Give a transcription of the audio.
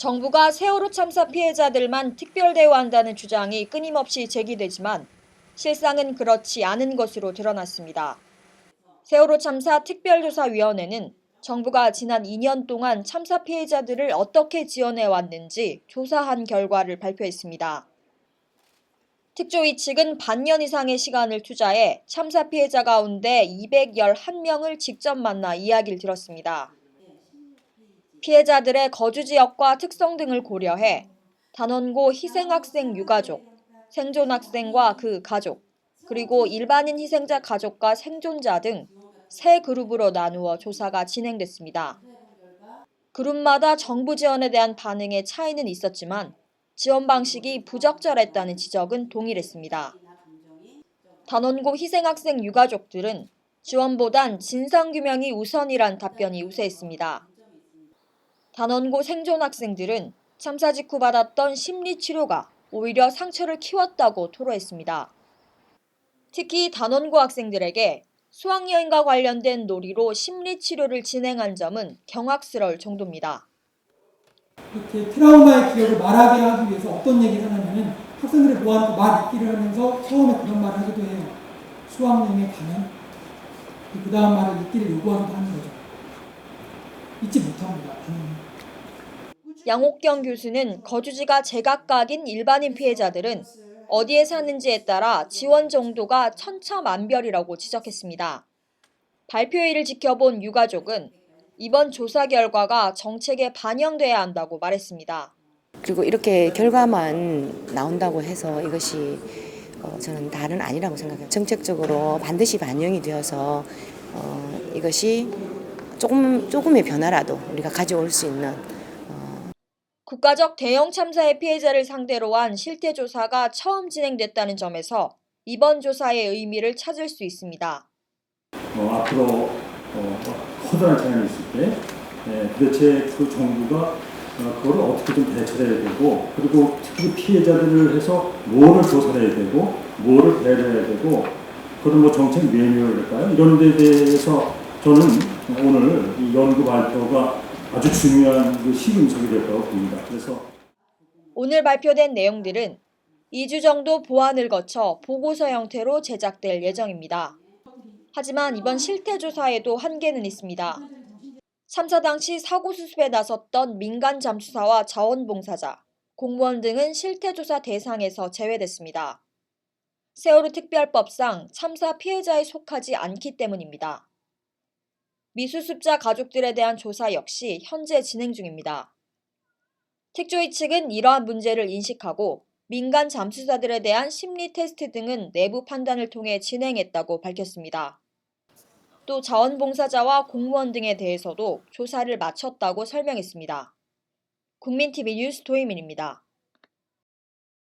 정부가 세월호 참사 피해자들만 특별 대우한다는 주장이 끊임없이 제기되지만 실상은 그렇지 않은 것으로 드러났습니다. 세월호 참사 특별조사위원회는 정부가 지난 2년 동안 참사 피해자들을 어떻게 지원해 왔는지 조사한 결과를 발표했습니다. 특조위 측은 반년 이상의 시간을 투자해 참사 피해자 가운데 211명을 직접 만나 이야기를 들었습니다. 피해자들의 거주 지역과 특성 등을 고려해 단원고 희생학생 유가족, 생존 학생과 그 가족, 그리고 일반인 희생자 가족과 생존자 등 세 그룹으로 나누어 조사가 진행됐습니다. 그룹마다 정부 지원에 대한 반응의 차이는 있었지만 지원 방식이 부적절했다는 지적은 동일했습니다. 단원고 희생학생 유가족들은 지원보단 진상규명이 우선이란 답변이 우세했습니다. 단원고 생존 학생들은 참사 직후 받았던 심리 치료가 오히려 상처를 키웠다고 토로했습니다. 특히 단원고 학생들에게 수학여행과 관련된 놀이로 심리 치료를 진행한 점은 경악스러울 정도입니다. 이렇게 트라우마의 기억을 말하게 하기 위해서 어떤 얘기를 하냐면은 학생들을 모아놓고 말 읽기를 하면서 처음에 그런 말을 하기도 해요. 수학여행에 가면 그 다음 말을 읽기를 요구하기도 하는 거죠. 잊지 못합니다. 음. 양옥경 교수는 거주지가 제각각인 일반인 피해자들은 어디에 사는지에 따라 지원 정도가 천차만별이라고 지적했습니다. 발표일을 지켜본 유가족은 이번 조사 결과가 정책에 반영돼야 한다고 말했습니다. 그리고 이렇게 결과만 나온다고 해서 이것이 어, 저는 다는 아니라고 생각해요. 정책적으로 반드시 반영이 되어서 어, 이것이 조금 조금의 변화라도 우리가 가져올 수 있는 국가적 대형 참사의 피해자를 상대로 한 실태 조사가 처음 진행됐다는 점에서 이번 조사의 의미를 찾을 수 있습니다. 어, 앞으로 어, 커다란 재난이 있을 때 예, 도대체 그 정부가 어, 그걸 어떻게 좀 대처해야 되고 그리고 특히 피해자들을 해서 뭐를 조사해야 되고 뭐를 배려해야 되고 그런 뭐 정책 매뉴얼일까요? 이런 데 대해서 저는 오늘 이 연구 발표가 아주 중요한 그 시금석이 될 거라고 봅니다. 그래서 오늘 발표된 내용들은 2주 정도 보완을 거쳐 보고서 형태로 제작될 예정입니다. 하지만 이번 실태 조사에도 한계는 있습니다. 참사 당시 사고 수습에 나섰던 민간 잠수사와 자원봉사자, 공무원 등은 실태 조사 대상에서 제외됐습니다. 세월호 특별법상 참사 피해자에 속하지 않기 때문입니다. 미수습자 가족들에 대한 조사 역시 현재 진행 중입니다. 특조위 측은 이러한 문제를 인식하고 민간 잠수사들에 대한 심리 테스트 등은 내부 판단을 통해 진행했다고 밝혔습니다. 또 자원봉사자와 공무원 등에 대해서도 조사를 마쳤다고 설명했습니다. 국민TV 뉴스 도희민입니다.